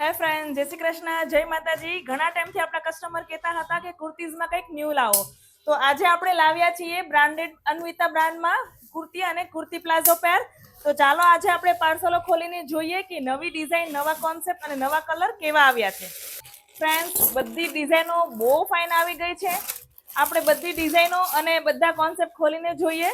હે ફ્રેન્ડ જય શ્રી કૃષ્ણ, જય માતાજી. ઘણા ટાઈમથી આપણા કસ્ટમર કહેતા હતા કે કુર્તીઝમાં કંઈક ન્યૂ લાવો. તો આજે આપણે લાવ્યા છીએ બ્રાન્ડેડ અન્વિતા બ્રાન્ડમાં કુર્તી અને કુર્તી પ્લાઝો પેર તો ચાલો આજે આપણે પાર્સલો ખોલીને જોઈએ કે નવી ડિઝાઇન નવા કોન્સેપ્ટ અને નવા કલર કેવા આવ્યા છે. ફ્રેન્ડ્સ બધી ડિઝાઇનો બહુ ફાઇન આવી ગઈ છે. આપણે બધી ડિઝાઇનો અને બધા કોન્સેપ્ટ ખોલીને જોઈએ.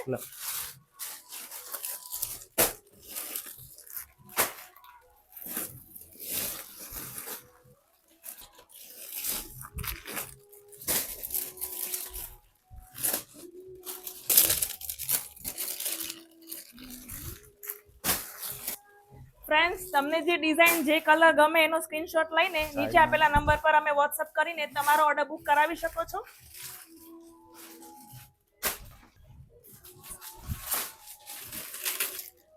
ફ્રેન્ડ્સ તમને જે ડિઝાઇન જે કલર ગમે એનો સ્ક્રીનશોટ લઈને નીચે આપેલા નંબર પર અમે વોટ્સઅપ કરીને તમારો ઓર્ડર બુક કરાવી શકો છો.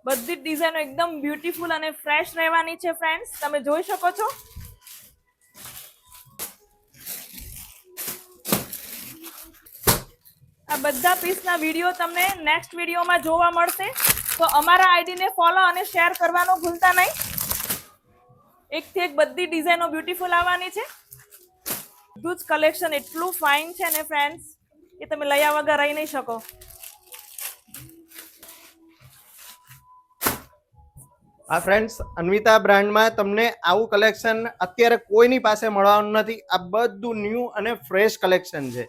બધી જ ડિઝાઇનો એકદમ બ્યુટીફુલ અને ફ્રેશ રહેવાની છે ફ્રેન્ડ્સ તમે જોઈ શકો છો. આ બધા પીસના વીડિયો તમને નેક્સ્ટ વિડીયોમાં જોવા મળશે. તો અમારા આઈડીને ફોલો અને શેર કરવાનું ભૂલતા નહીં. એકથી એક બધી ડિઝાઇનો બ્યુટીફુલ આવવાની છે. બધું જ કલેક્શન એટલું ફાઇન છે ને ફ્રેન્ડ્સ કે તમે લયા વગર રહી નહીં શકો. આ ફ્રેન્ડ્સ અન્વિતા બ્રાન્ડમાં તમને આવું કલેક્શન અત્યારે કોઈની પાસે મળવાનું નથી. આ બધું ન્યૂ અને ફ્રેશ કલેક્શન છે.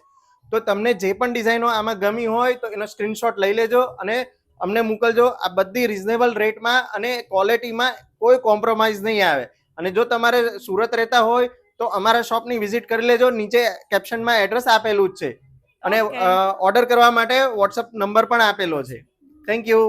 તો તમને જે પણ ડિઝાઇનો આમાં ગમી હોય તો એનો સ્ક્રીનશોટ લઈ લેજો અને અમને મોકલજો. આ બધી રિઝનેબલ રેટમાં અને ક્વોલિટીમાં કોઈ કોમ્પ્રોમાઇઝ નહીં આવે. અને જો તમારે સુરત રહેતા હોય તો અમારા શોપની વિઝિટ કરી લેજો. નીચે કેપ્શનમાં એડ્રેસ આપેલું જ છે. અને ઓર્ડર કરવા માટે વોટ્સઅપ નંબર પણ આપેલો છે. Thank you